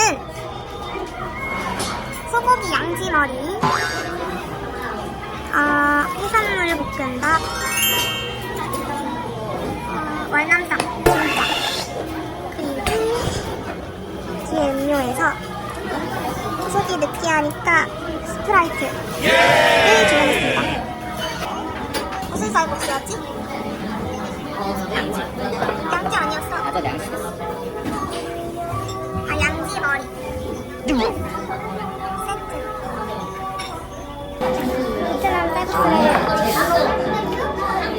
이거는 소고기 양지머리, 아 해산물 볶음밥, 어, 월남쌈 진짜 그리고 뒤에 음료에서 속이 느끼하니까 스프라이트를 주문했습니다. 무슨 쌀국수였지? 양지. 양지 아니었어. 맞아, 양지였어. 베트남 쌀국수를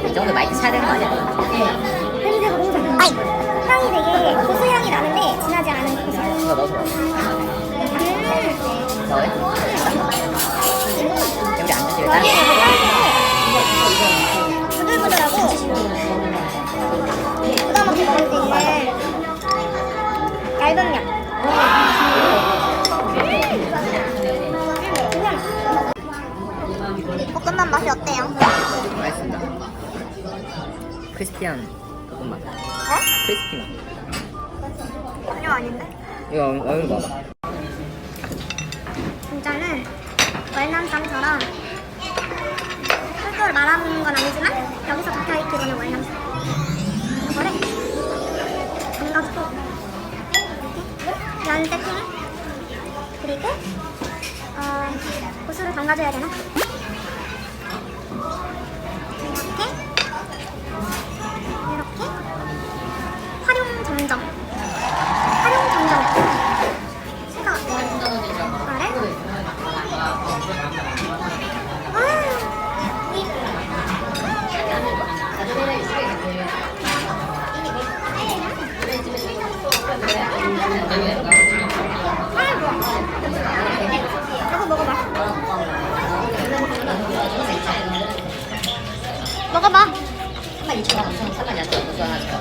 이 정도 많이 차야 되는 거 아니야? 냄새가 너무 좋아. 아이 향이 되게 고소향이 나는데 진하지 않은 고소. 이거 넣어서. 음. 넣어요? 여기 안딴 되게 부들부들하고 크리스피한 볶음밥. 어? 크리스피한. 전혀 아닌데? 이거 얼른 먹어봐. 진짜는 월남쌈처럼 별도로 말아먹는 건 아니지만 여기서 적혀있기로는 월남쌈 이거를 담가주고 이렇게 면 세팅 그리고 어, 고수를 담가줘야 되나? 먹어봐. 한만 2천 원 엄청 상관이 안 들어. 그거 하나 잘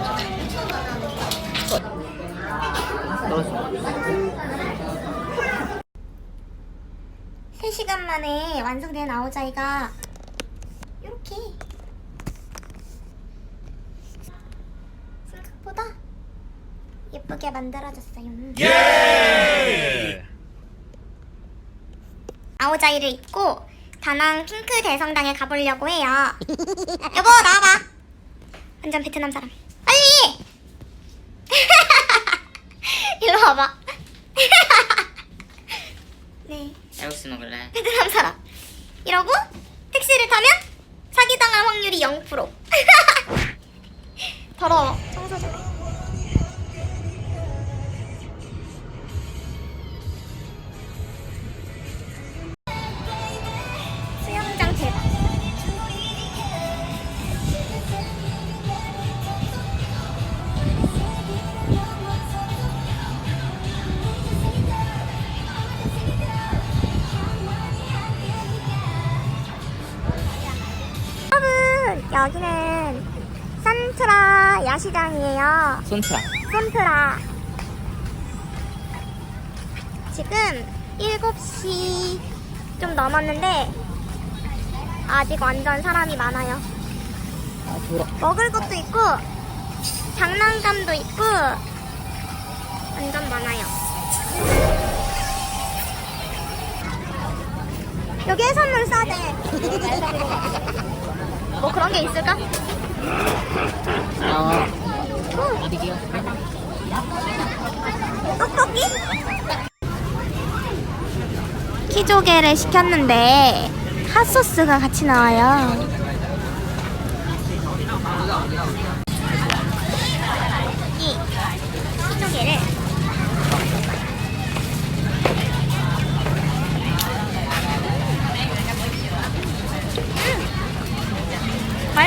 넣었어. 3시간 만에 완성된 아오자이가 이렇게 생각보다 예쁘게 만들어졌어요. 아오자이를 입고 다낭 핑크 대성당에 가보려고 해요. 여보 나와봐. 완전 베트남 사람. 빨리. 일로 와봐. 네. 쌀국수 먹을래? 베트남 사람. 이러고 택시를 타면 사기당할 확률이 0%. 더러워. 청소 좀 해. 여기는 산트라 야시장이에요. 손트라. 샘플아 지금 7시 좀 넘었는데 아직 완전 사람이 많아요 아, 더러. 먹을 것도 있고 장난감도 있고 완전 많아요 여기 해산물 싸대 뭐 그런 게 있을까? 어디기요? 떡볶이? 키조개를 시켰는데 핫소스가 같이 나와요. 이 키조개를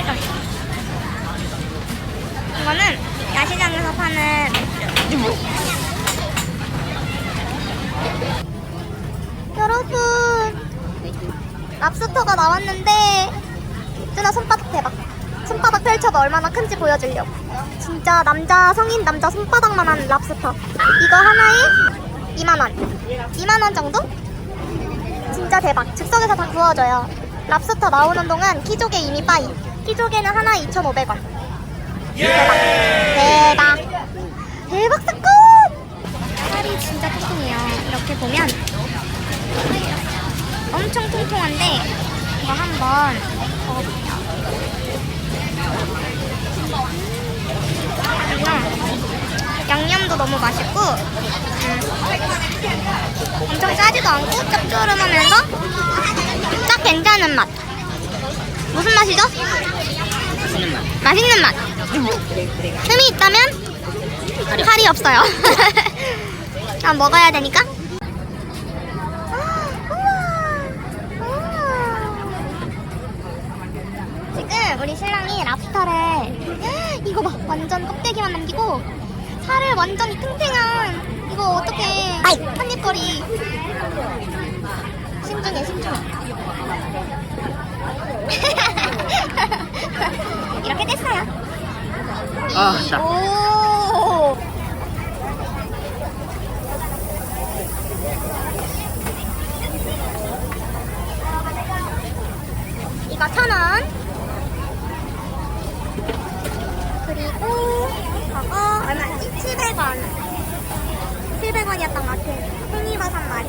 음, 맛있어. 이거는 야시장에서 파는 여러분 랍스터가 나왔는데 누나 손바닥 대박 손바닥 펼쳐봐. 얼마나 큰지 보여주려고. 진짜 남자 성인 남자 손바닥만한 랍스터. 이거 하나에 2만원. 2만원 정도? 진짜 대박. 즉석에서 다 구워줘요. 랍스터 나오는 동안 키조개 이미 빠이 키조개는 하나에 2,500원 대박 대박 대박 사건 살이 진짜 통통해요. 이렇게 보면 엄청 통통한데 이거 한번 먹어볼게요. 양념도 너무 맛있고 음, 엄청 짜지도 않고 짭조름하면서 딱 괜찮은 맛. 무슨 맛이죠? 맛있는 맛. 맛있는 맛. 흠이 있다면 살이 살이 없어요. 아 먹어야 되니까. 지금 우리 신랑이 랍스타를 이거 봐 완전 껍데기만 남기고 살을 완전히 탱탱한 이거 어떻게 한입거리 신중해 신중해 이렇게 됐어요. 아, 자. 오. 이거 천 원. 그리고 저거 얼마지? 700원. 700원이었던 것 같아. 팽이버섯 맛.